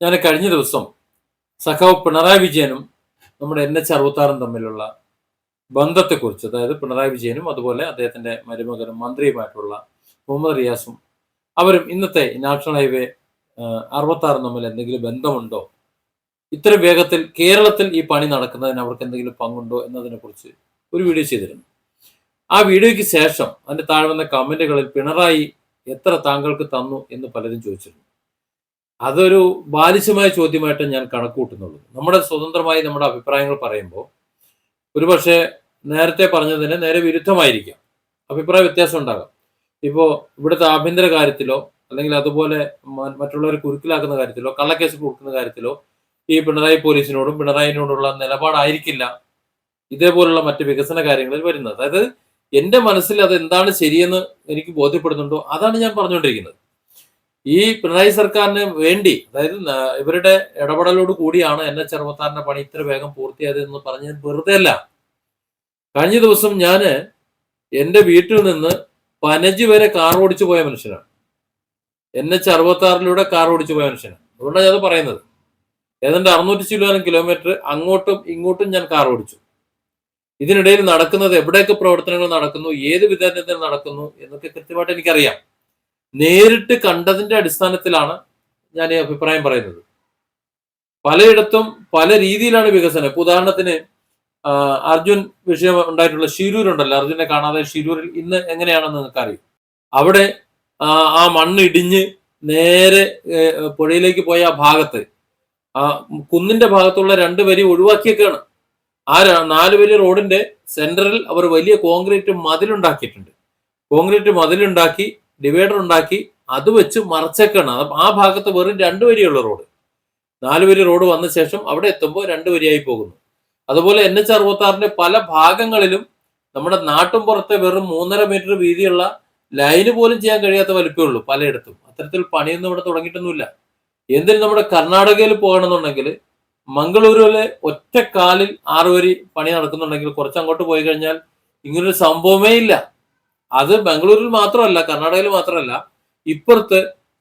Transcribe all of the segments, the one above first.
ഞാൻ കഴിഞ്ഞ ദിവസം സഖാവ് പിണറായി വിജയനും നമ്മുടെ എൻ എച്ച് അറുപത്താറും തമ്മിലുള്ള ബന്ധത്തെക്കുറിച്ച് അതായത് പിണറായി വിജയനും അതുപോലെ അദ്ദേഹത്തിന്റെ മരുമകനും മന്ത്രിയുമായിട്ടുള്ള മുഹമ്മദ് റിയാസും അവരും ഇന്നത്തെ നാഷണൽ ഹൈവേ അറുപത്താറും തമ്മിൽ എന്തെങ്കിലും ബന്ധമുണ്ടോ? ഇത്ര വേഗത്തിൽ കേരളത്തിൽ ഈ പണി നടക്കുന്നതിന് അവർക്ക് എന്തെങ്കിലും പങ്കുണ്ടോ എന്നതിനെക്കുറിച്ച് ഒരു വീഡിയോ ചെയ്തിരുന്നു. ആ വീഡിയോയ്ക്ക് ശേഷം അതിന്റെ താഴെ വന്ന കമന്റുകളിൽ പിണറായി എത്ര താങ്കൾക്ക് തന്നു എന്ന് പലരും ചോദിച്ചിരുന്നു. അതൊരു ബാലിശമായ ചോദ്യമായിട്ട് ഞാൻ കണക്കൂട്ടുന്നുള്ളൂ. നമ്മുടെ സ്വതന്ത്രമായി നമ്മുടെ അഭിപ്രായങ്ങൾ പറയുമ്പോൾ ഒരുപക്ഷെ നേരത്തെ പറഞ്ഞതിന് നേരെ വിരുദ്ധമായിരിക്കാം. അഭിപ്രായ വ്യത്യാസം ഉണ്ടാകാം. ഇപ്പോൾ ഇവിടുത്തെ ആഭ്യന്തര കാര്യത്തിലോ അല്ലെങ്കിൽ അതുപോലെ മറ്റുള്ളവരെ കുരുക്കിലാക്കുന്ന കാര്യത്തിലോ കള്ളക്കേസ് കൊടുക്കുന്ന കാര്യത്തിലോ ഈ പിണറായി പോലീസിനോടും പിണറായിനോടുള്ള നിലപാടായിരിക്കില്ല ഇതേപോലുള്ള മറ്റ് വികസന കാര്യങ്ങളിൽ വരുന്നത്. അതായത് എന്റെ മനസ്സിൽ അത് എന്താണ് ശരിയെന്ന് എനിക്ക് ബോധ്യപ്പെടുന്നുണ്ടോ? അതാണ് ഞാൻ പറഞ്ഞുകൊണ്ടിരിക്കുന്നത്. ഈ പിണറായി സർക്കാരിന് വേണ്ടി അതായത് ഇവരുടെ ഇടപെടലോട് കൂടിയാണ് എൻ എച്ച് അറുപത്താറിന്റെ പണി ഇത്ര വേഗം പൂർത്തിയായതെന്ന് പറഞ്ഞത് വെറുതെ അല്ല. കഴിഞ്ഞ ദിവസം ഞാൻ എന്റെ വീട്ടിൽ നിന്ന് പനജി വരെ കാർ ഓടിച്ചു പോയ മനുഷ്യനാണ്. എൻ എച്ച് അറുപത്താറിലൂടെ കാർ ഓടിച്ചു പോയ മനുഷ്യനാണ്. അതുകൊണ്ടാണ് ഞാൻ പറയുന്നത്. ഏതാണ്ട് അറുന്നൂറ്റി ചില്ലുവാനും കിലോമീറ്റർ അങ്ങോട്ടും ഇങ്ങോട്ടും ഞാൻ കാർ ഓടിച്ചു. ഇതിനിടയിൽ നടക്കുന്നത് എവിടെയൊക്കെ പ്രവർത്തനങ്ങൾ നടക്കുന്നു ഏത് വിതരണത്തിൽ നടക്കുന്നു എന്നൊക്കെ കൃത്യമായിട്ട് എനിക്കറിയാം. നേരിട്ട് കണ്ടതിന്റെ അടിസ്ഥാനത്തിലാണ് ഞാൻ ഈ അഭിപ്രായം പറയുന്നത്. പലയിടത്തും പല രീതിയിലാണ് വികസനം. ഇപ്പൊ ഉദാഹരണത്തിന് അർജുൻ വിഷയം ഉണ്ടായിട്ടുള്ള ഷിരൂരുണ്ടല്ലോ. അർജുനെ കാണാതെ ഷിരൂരിൽ ഇന്ന് എങ്ങനെയാണെന്ന് നിങ്ങൾക്ക് അറിയും അവിടെ ആ, മണ്ണ് ഇടിഞ്ഞ് നേരെ പുഴയിലേക്ക് പോയ ആ ഭാഗത്ത് ആ കുന്നിന്റെ ഭാഗത്തുള്ള രണ്ട് വരി ഒഴിവാക്കിയൊക്കെയാണ്. ആ നാല് വലിയ റോഡിന്റെ സെന്ററിൽ അവർ വലിയ കോൺക്രീറ്റ് മതിലുണ്ടാക്കിയിട്ടുണ്ട്. കോൺക്രീറ്റ് മതിലുണ്ടാക്കി ഡിവൈഡർ ഉണ്ടാക്കി അത് വെച്ച് മറച്ചേക്കാണ്. ആ ഭാഗത്ത് വെറും രണ്ട് വരിയുള്ള റോഡ് നാല് വരി റോഡ് വന്ന ശേഷം അവിടെ എത്തുമ്പോൾ രണ്ട് വരിയായി പോകുന്നു. അതുപോലെ എൻ എച്ച് അറുപത്തി ആറിന്റെ പല ഭാഗങ്ങളിലും നമ്മുടെ നാട്ടും പുറത്തെ വെറും മൂന്നര മീറ്റർ വീതിയുള്ള ലൈന് പോലും ചെയ്യാൻ കഴിയാത്ത വലിപ്പമേ ഉള്ളൂ പലയിടത്തും. അത്തരത്തിൽ പണിയൊന്നും ഇവിടെ തുടങ്ങിയിട്ടൊന്നുമില്ല. എന്തിന് നമ്മുടെ കർണാടകയിൽ പോകണമെന്നുണ്ടെങ്കിൽ മംഗളൂരുവിലെ ഒറ്റക്കാലിൽ ആറ് വരി പണി നടക്കുന്നുണ്ടെങ്കിൽ കുറച്ച് അങ്ങോട്ട് പോയി കഴിഞ്ഞാൽ ഇങ്ങനൊരു സംഭവമേ ഇല്ല. അത് ബംഗളൂരിൽ മാത്രമല്ല കർണാടകയിൽ മാത്രമല്ല ഇപ്പുറത്ത്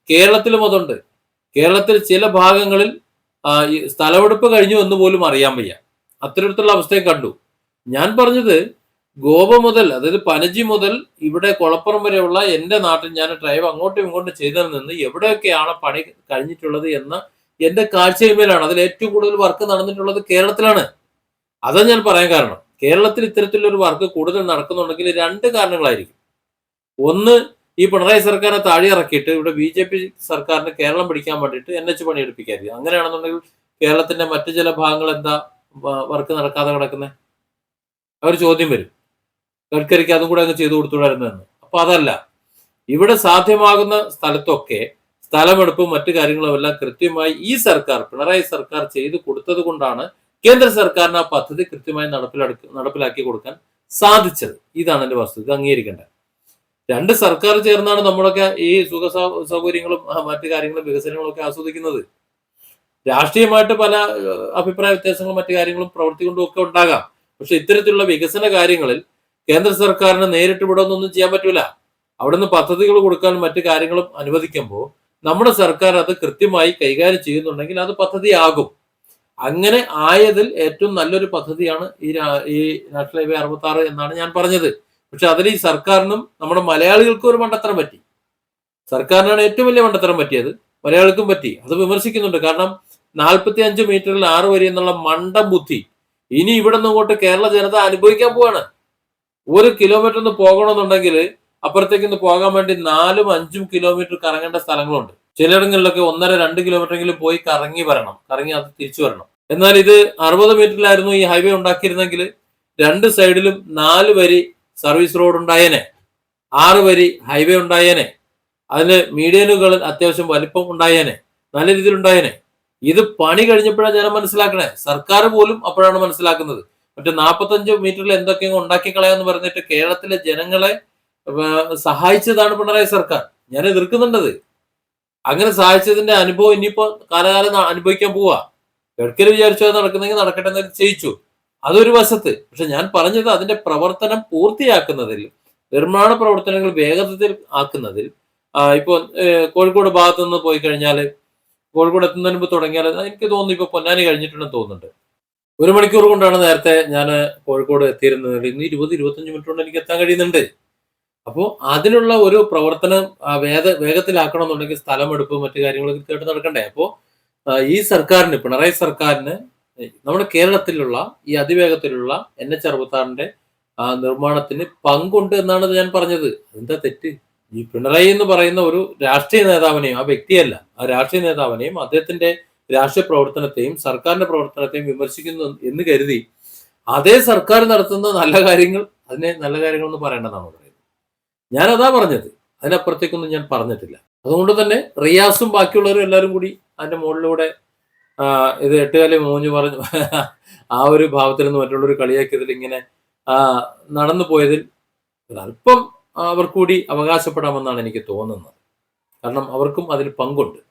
കേരളത്തിലും അതുണ്ട്. കേരളത്തിൽ ചില ഭാഗങ്ങളിൽ സ്ഥലമെടുപ്പ് കഴിഞ്ഞു എന്ന് പോലും അറിയാൻ വയ്യ. അത്തരത്തിലുള്ള അവസ്ഥയും കണ്ടു. ഞാൻ പറഞ്ഞത് ഗോവ മുതൽ അതായത് പനജി മുതൽ ഇവിടെ കുളപ്പുറം വരെയുള്ള എന്റെ നാട്ടിൽ ഞാൻ ഡ്രൈവ് അങ്ങോട്ടും ഇങ്ങോട്ടും ചെയ്തതിൽ നിന്ന് എവിടെയൊക്കെയാണ് പണി കഴിഞ്ഞിട്ടുള്ളത് എന്ന എന്റെ കാഴ്ചയിന്മേലാണ് അതിൽ ഏറ്റവും കൂടുതൽ വർക്ക് നടന്നിട്ടുള്ളത് കേരളത്തിലാണ്. അതാ ഞാൻ പറയാൻ കാരണം. കേരളത്തിൽ ഇത്തരത്തിലൊരു വർക്ക് കൂടുതൽ നടക്കുന്നുണ്ടെങ്കിൽ രണ്ട് കാരണങ്ങളായിരിക്കും. ഒന്ന് ഈ പിണറായി സർക്കാരിനെ താഴെ ഇറക്കിയിട്ട് ഇവിടെ ബി ജെ പി സർക്കാരിന് കേരളം പിടിക്കാൻ വേണ്ടിയിട്ട് എൻ എച്ച് പണിയെടുപ്പിക്കായിരിക്കും അങ്ങനെയാണെന്നുണ്ടെങ്കിൽ കേരളത്തിന്റെ മറ്റു ചില ഭാഗങ്ങൾ എന്താ വർക്ക് നടക്കാതെ കിടക്കുന്നത് അവർ ചോദ്യം വരും. ഗഡ്കരിക്ക് അതും കൂടെ അങ്ങ് ചെയ്തു കൊടുത്തുകൂടായിരുന്നെന്ന് അപ്പൊ അതല്ല. ഇവിടെ സാധ്യമാകുന്ന സ്ഥലത്തൊക്കെ സ്ഥലമെടുപ്പും മറ്റു കാര്യങ്ങളും എല്ലാം കൃത്യമായി ഈ സർക്കാർ പിണറായി സർക്കാർ ചെയ്തു കൊടുത്തത് കൊണ്ടാണ് കേന്ദ്ര സർക്കാരിന് ആ പദ്ധതി കൃത്യമായി നടപ്പിലാക്കി കൊടുക്കാൻ സാധിച്ചത്. ഇതാണ് എന്റെ വസ്തുത. ഇത് അംഗീകരിക്കേണ്ടത് രണ്ട് സർക്കാർ ചേർന്നാണ് നമ്മളൊക്കെ ഈ സുഖ സൗകര്യങ്ങളും മറ്റു കാര്യങ്ങളും വികസനങ്ങളും ഒക്കെ ആസ്വദിക്കുന്നത്. രാഷ്ട്രീയമായിട്ട് പല അഭിപ്രായ വ്യത്യാസങ്ങളും മറ്റു കാര്യങ്ങളും പ്രവർത്തി കൊണ്ടും ഒക്കെ ഉണ്ടാകാം. പക്ഷെ ഇത്തരത്തിലുള്ള വികസന കാര്യങ്ങളിൽ കേന്ദ്ര സർക്കാരിന് നേരിട്ട് ഇവിടെ ഒന്നും ചെയ്യാൻ പറ്റൂല. അവിടുന്ന് പദ്ധതികൾ കൊടുക്കാനും മറ്റു കാര്യങ്ങളും അനുവദിക്കുമ്പോൾ നമ്മുടെ സർക്കാർ അത് കൃത്യമായി കൈകാര്യം ചെയ്യുന്നുണ്ടെങ്കിൽ അത് പദ്ധതിയാകും. അങ്ങനെ ആയതിൽ ഏറ്റവും നല്ലൊരു പദ്ധതിയാണ് ഈ ഈ നാഷണൽ ഹൈവേ അറുപത്തി ആറ് എന്നാണ് ഞാൻ പറഞ്ഞത്. പക്ഷെ അതിൽ ഈ സർക്കാരിനും നമ്മുടെ മലയാളികൾക്കും ഒരു മണ്ടത്തരം പറ്റി. സർക്കാരിനാണ് ഏറ്റവും വലിയ മണ്ടത്തരം പറ്റിയത്. മലയാളികൾക്കും പറ്റി. അത് വിമർശിക്കുന്നുണ്ട്. കാരണം നാൽപ്പത്തി അഞ്ച് മീറ്ററിൽ ആറ് വരി എന്നുള്ള മണ്ടം ബുദ്ധി ഇനി ഇവിടെ നിന്നോട്ട് കേരള ജനത അനുഭവിക്കാൻ പോവാണ്. ഒരു കിലോമീറ്റർ ഒന്ന് പോകണമെന്നുണ്ടെങ്കിൽ അപ്പുറത്തേക്ക് ഒന്ന് പോകാൻ വേണ്ടി നാലും അഞ്ചും കിലോമീറ്റർ കറങ്ങേണ്ട സ്ഥലങ്ങളുണ്ട്. ചിലയിടങ്ങളിലൊക്കെ ഒന്നര രണ്ട് കിലോമീറ്ററെങ്കിലും പോയി കറങ്ങി വരണം. കറങ്ങി അത് തിരിച്ചു വരണം. എന്നാൽ ഇത് അറുപത് മീറ്ററിലായിരുന്നു ഈ ഹൈവേ ഉണ്ടാക്കിയിരുന്നെങ്കിൽ രണ്ട് സൈഡിലും നാല് വരി സർവീസ് റോഡ് ഉണ്ടായേനെ ആറ് വരി ഹൈവേ ഉണ്ടായേനെ. അതിന് മീഡിയനുകൾ അത്യാവശ്യം വലിപ്പം ഉണ്ടായേനെ. നല്ല രീതിയിൽ ഉണ്ടായേനെ. ഇത് പണി കഴിഞ്ഞപ്പോഴാണ് ജനം മനസ്സിലാക്കണേ. സർക്കാർ പോലും അപ്പോഴാണ് മനസ്സിലാക്കുന്നത്. മറ്റേ നാൽപ്പത്തഞ്ച് മീറ്ററിൽ എന്തൊക്കെയോ ഉണ്ടാക്കി കളയാന്ന് പറഞ്ഞിട്ട് കേരളത്തിലെ ജനങ്ങളെ സഹായിച്ചതാണ് പിണറായി സർക്കാർ. ഞാൻ എതിർക്കുന്നുണ്ടത്. അങ്ങനെ സഹായിച്ചതിന്റെ അനുഭവം ഇനിയിപ്പോ കാലകാലം അനുഭവിക്കാൻ പോവാ. ഗഡ്കരി വിചാരിച്ചു അത് നടക്കുന്നെങ്കിൽ നടക്കട്ടെ എന്ന് ചെയ്യിച്ചു അതൊരു വശത്ത്. പക്ഷെ ഞാൻ പറഞ്ഞത് അതിന്റെ പ്രവർത്തനം പൂർത്തിയാക്കുന്നതിൽ നിർമ്മാണ പ്രവർത്തനങ്ങൾ വേഗത്തിൽ ആക്കുന്നതിൽ ഇപ്പോൾ കോഴിക്കോട് ഭാഗത്തു നിന്ന് പോയി കഴിഞ്ഞാൽ കോഴിക്കോട് എത്തുന്നതിന് മുമ്പ് തുടങ്ങിയാൽ എനിക്ക് തോന്നുന്നു ഇപ്പൊ പൊന്നാനി കഴിഞ്ഞിട്ടുണ്ടെന്ന് തോന്നുന്നുണ്ട്. ഒരു മണിക്കൂർ കൊണ്ടാണ് നേരത്തെ ഞാൻ കോഴിക്കോട് എത്തിയിരുന്നത്. ഇന്ന് ഇരുപത് ഇരുപത്തഞ്ച് മിനിറ്റ് കൊണ്ട് എനിക്ക് എത്താൻ കഴിയുന്നുണ്ട്. അപ്പോൾ അതിനുള്ള ഒരു പ്രവർത്തനം വേഗ വേഗത്തിലാക്കണം എന്നുണ്ടെങ്കിൽ സ്ഥലമെടുപ്പ് മറ്റു കാര്യങ്ങളൊക്കെ കേട്ട് നടക്കണ്ടേ? അപ്പോൾ ഈ സർക്കാരിന് പിണറായി സർക്കാരിന് നമ്മുടെ കേരളത്തിലുള്ള ഈ അതിവേഗത്തിലുള്ള എൻ എച്ച് അറുപത്താറിന്റെ നിർമ്മാണത്തിന് പങ്കുണ്ട് എന്നാണ് ഞാൻ പറഞ്ഞത്. എന്താ തെറ്റ്? ഈ പിണറായി എന്ന് പറയുന്ന ഒരു രാഷ്ട്രീയ നേതാവിനെയും ആ വ്യക്തിയല്ല ആ രാഷ്ട്രീയ നേതാവിനെയും അദ്ദേഹത്തിന്റെ രാഷ്ട്രീയ പ്രവർത്തനത്തെയും സർക്കാരിന്റെ പ്രവർത്തനത്തെയും വിമർശിക്കുന്നു എന്ന് കരുതി അതേ സർക്കാർ നടത്തുന്ന നല്ല കാര്യങ്ങൾ അതിനെ നല്ല കാര്യങ്ങൾ എന്ന് പറയേണ്ടതാണ് പറയുന്നത്. ഞാൻ അതാ പറഞ്ഞത്. അതിനപ്പുറത്തേക്കൊന്നും ഞാൻ പറഞ്ഞിട്ടില്ല. അതുകൊണ്ട് തന്നെ റിയാസും ബാക്കിയുള്ളവരും എല്ലാവരും കൂടി അതിന്റെ മുകളിലൂടെ ഇത് എട്ടുകാലി മൂഞ്ഞു പറഞ്ഞു ആ ഒരു ഭാവത്തിൽ നിന്ന് മറ്റുള്ളവർ കളിയാക്കിയതിൽ ഇങ്ങനെ നടന്നു പോയതിൽ ഒരല്പം അവർ കൂടി അവകാശപ്പെടാമെന്നാണ് എനിക്ക് തോന്നുന്നത് കാരണം അവർക്കും അതിൽ പങ്കുണ്ട്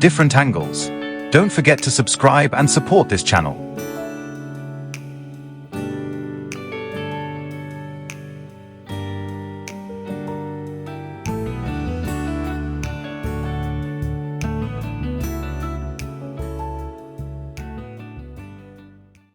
different angles. Don't forget to subscribe and support this channel.